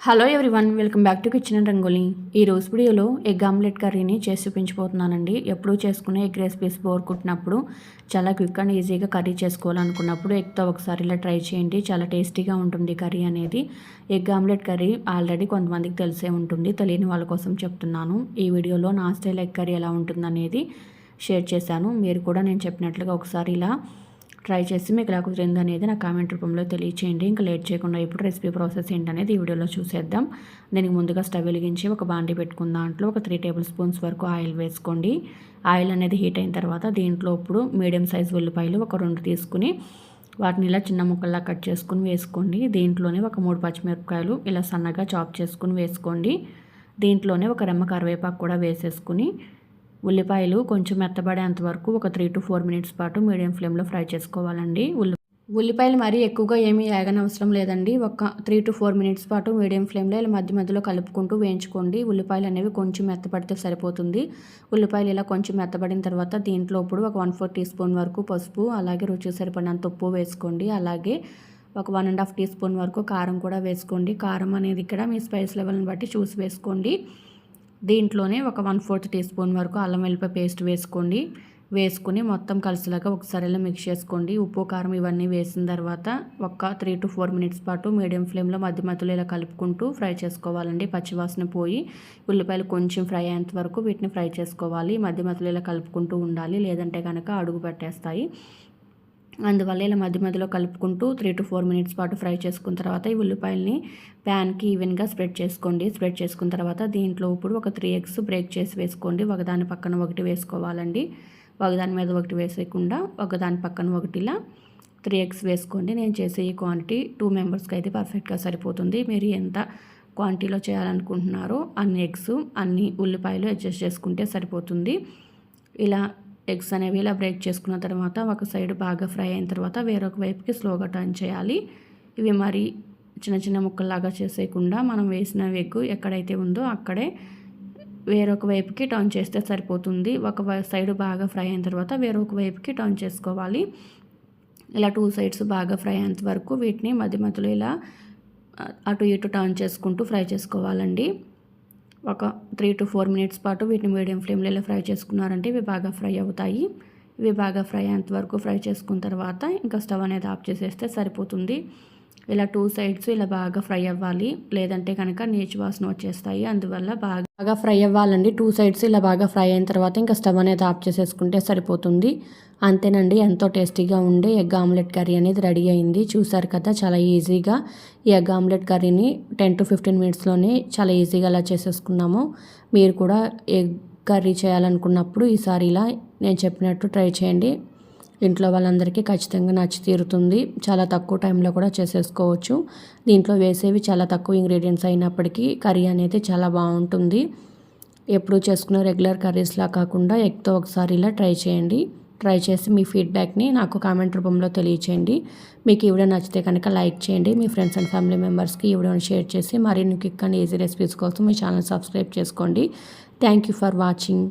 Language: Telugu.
Hello everyone welcome back to Kitchen and Rangoli. ఈ రోజు వీడియోలో ఎగ్ ఆమ్లెట్ కర్రీని చేసి చూపించబోతున్నానండి. ఎప్పుడు చేసుకునే ఎగ్ రెసిపీస్ బోర్ కుట్టినప్పుడు చాలా క్విక్ అండ్ ఈజీగా కర్రీ చేసుకోవాలనుకున్నప్పుడు ఎగ్తో ఒకసారి ఇలా ట్రై చేయండి. చాలా టేస్టీగా ఉంటుంది కర్రీ అనేది. ఎగ్ ఆమ్లెట్ కర్రీ ఆల్రెడీ కొంతమందికి తెలిసే ఉంటుంది. తెలియని వాళ్ళ కోసం చెప్తున్నాను. ఈ వీడియోలో నా స్టైల్ ఎగ్ కర్రీ ఎలా ఉంటుందనేది షేర్ చేశాను. మీరు కూడా నేను చెప్పినట్లుగా ఒకసారి ఇలా ట్రై చేసి మీకు ఎలా కుదిరింది అనేది నా కామెంట్ రూపంలో తెలియచేయండి. ఇంకా లేట్ చేయకుండా ఇప్పుడు రెసిపీ ప్రాసెస్ ఏంటనేది ఈ వీడియోలో చూసేద్దాం. దీనికి ముందుగా స్టవ్ వెలిగించి ఒక బాండి పెట్టుకున్న దాంట్లో ఒక త్రీ టేబుల్ స్పూన్స్ వరకు ఆయిల్ వేసుకోండి. ఆయిల్ అనేది హీట్ అయిన తర్వాత దీంట్లో ఇప్పుడు మీడియం సైజ్ ఉల్లిపాయలు ఒక రెండు తీసుకుని వాటిని ఇలా చిన్న ముక్కల్లా కట్ చేసుకుని వేసుకోండి. దీంట్లోనే ఒక మూడు పచ్చిమిరపకాయలు ఇలా సన్నగా చాప్ చేసుకుని వేసుకోండి. దీంట్లోనే ఒక రెమ్మ కరివేపాకు కూడా వేసేసుకుని ఉల్లిపాయలు కొంచెం మెత్తబడేంత వరకు ఒక త్రీ టు ఫోర్ మినిట్స్ పాటు మీడియం ఫ్లేమ్లో ఫ్రై చేసుకోవాలండి. ఉల్లి ఉల్లిపాయలు మరీ ఎక్కువగా ఏమీ అవసరం లేదండి. ఒక త్రీ టు ఫోర్ మినిట్స్ పాటు మీడియం ఫ్లేమ్లో ఇలా మధ్య మధ్యలో కలుపుకుంటూ వేయించుకోండి. ఉల్లిపాయలు అనేవి కొంచెం మెత్తపడితే సరిపోతుంది. ఉల్లిపాయలు ఇలా కొంచెం మెత్తబడిన తర్వాత దీంట్లో ఇప్పుడు ఒక వన్ ఫోర్ టీ స్పూన్ వరకు పసుపు అలాగే రుచి సరిపడినంత ఉప్పు వేసుకోండి. అలాగే ఒక one and half teaspoon వరకు కారం కూడా వేసుకోండి. కారం అనేది ఇక్కడ మీ స్పైస్ లెవెల్ని బట్టి చూసి వేసుకోండి. దీంట్లోనే ఒక వన్ ఫోర్త్ టీ స్పూన్ వరకు అల్లం వెల్లిపాయ పేస్ట్ వేసుకోండి. వేసుకుని మొత్తం కలిసిలాగా ఒకసారి ఇలా మిక్స్ చేసుకోండి. ఉప్పు కారం ఇవన్నీ వేసిన తర్వాత ఒక త్రీ టు ఫోర్ మినిట్స్ పాటు మీడియం ఫ్లేమ్లో మధ్య మధ్యలో ఇలా కలుపుకుంటూ ఫ్రై చేసుకోవాలండి. పచ్చివాసన పోయి ఉల్లిపాయలు కొంచెం ఫ్రై అయ్యేంత వరకు వీటిని ఫ్రై చేసుకోవాలి. మధ్య మధ్యలో ఇలా కలుపుకుంటూ ఉండాలి. లేదంటే కనుక అడుగు పెట్టేస్తాయి. అందువల్ల ఇలా మధ్య మధ్యలో కలుపుకుంటూ త్రీ టు ఫోర్ మినిట్స్ పాటు ఫ్రై చేసుకున్న తర్వాత ఈ ఉల్లిపాయల్ని ప్యాన్కి ఈవెన్గా స్ప్రెడ్ చేసుకోండి. స్ప్రెడ్ చేసుకున్న తర్వాత దీంట్లో ఇప్పుడు ఒక త్రీ ఎగ్స్ బ్రేక్ చేసి వేసుకోండి. ఒకదాని పక్కన ఒకటి వేసుకోవాలండి. ఒకదాని మీద ఒకటి వేసేయకుండా ఒకదాని పక్కన ఒకటిలా త్రీ ఎగ్స్ వేసుకోండి. నేను చేసే ఈ క్వాంటిటీ టూ మెంబర్స్కి అయితే పర్ఫెక్ట్గా సరిపోతుంది. మీరు ఎంత క్వాంటిటీలో చేయాలనుకుంటున్నారో అన్ని ఎగ్స్ అన్ని ఉల్లిపాయలు అడ్జస్ట్ చేసుకుంటే సరిపోతుంది. ఇలా ఎగ్స్ అనేవి ఇలా బ్రేక్ చేసుకున్న తర్వాత ఒక సైడ్ బాగా ఫ్రై అయిన తర్వాత వేరొక వైపుకి స్లోగా టర్న్ చేయాలి. ఇవి మరి చిన్న చిన్న ముక్కల్లాగా చేసేయకుండా మనం వేసిన ఎగ్ ఎక్కడైతే ఉందో అక్కడే వేరొక వైపుకి టర్న్ చేస్తే సరిపోతుంది. ఒక సైడ్ బాగా ఫ్రై అయిన తర్వాత వేరొక వైపుకి టర్న్ చేసుకోవాలి. ఇలా టూ సైడ్స్ బాగా ఫ్రై అయ్యేంత వరకు వీటిని మధ్య మధ్యలో ఇలా అటు ఇటు టర్న్ చేసుకుంటూ ఫ్రై చేసుకోవాలండి. ఒక త్రీ టు ఫోర్ మినిట్స్ పాటు వీటిని మీడియం ఫ్లేమ్లో ఇలా ఫ్రై చేసుకున్నారంటే ఇవి బాగా ఫ్రై అవుతాయి. ఇవి బాగా ఫ్రై అయ్యేంత వరకు ఫ్రై చేసుకున్న తర్వాత ఇంకా స్టవ్ అనేది ఆఫ్ చేసేస్తే సరిపోతుంది. ఇలా టూ సైడ్స్ ఇలా బాగా ఫ్రై అవ్వాలి. లేదంటే కనుక నీచు వాసన వచ్చేస్తాయి. అందువల్ల బాగా బాగా ఫ్రై అవ్వాలండి. టూ సైడ్స్ ఇలా బాగా ఫ్రై అయిన తర్వాత ఇంకా స్టవ్ అనేది ఆఫ్ చేసేసుకుంటే సరిపోతుంది. అంతేనండి ఎంతో టేస్టీగా ఉండే ఎగ్ ఆమ్లెట్ కర్రీ అనేది రెడీ అయింది. చూసారు కదా చాలా ఈజీగా ఈ ఎగ్ ఆమ్లెట్ కర్రీని టెన్ టు ఫిఫ్టీన్ మినిట్స్లోనే చాలా ఈజీగా అలా చేసేసుకున్నాము. మీరు కూడా ఎగ్ కర్రీ చేయాలనుకున్నప్పుడు ఈసారి ఇలా నేను చెప్పినట్టు ట్రై చేయండి. ఇంట్లో వాళ్ళందరికీ ఖచ్చితంగా నచ్చి తీరుతుంది. చాలా తక్కువ టైంలో కూడా చేసేసుకోవచ్చు. దీంట్లో వేసేవి చాలా తక్కువ ఇంగ్రీడియంట్స్ అయినప్పటికీ కర్రీ అనేది చాలా బాగుంటుంది. ఎప్పుడు చేసుకున్న రెగ్యులర్ కర్రీస్లా కాకుండా ఎగ్తో ఒకసారి ఇలా ట్రై చేయండి. ట్రై చేసి మీ ఫీడ్బ్యాక్ని నాకు కామెంట్ రూపంలో తెలియచేయండి. మీకు ఈ వీడియో నచ్చితే కనుక లైక్ చేయండి. మీ ఫ్రెండ్స్ అండ్ ఫ్యామిలీ మెంబర్స్కి ఈ వీడియోని షేర్ చేసి మరిన్ని క్విక్ అండ్ ఈజీ రెసిపీస్ కోసం మీ ఛానల్ సబ్స్క్రైబ్ చేసుకోండి. Thank you for watching.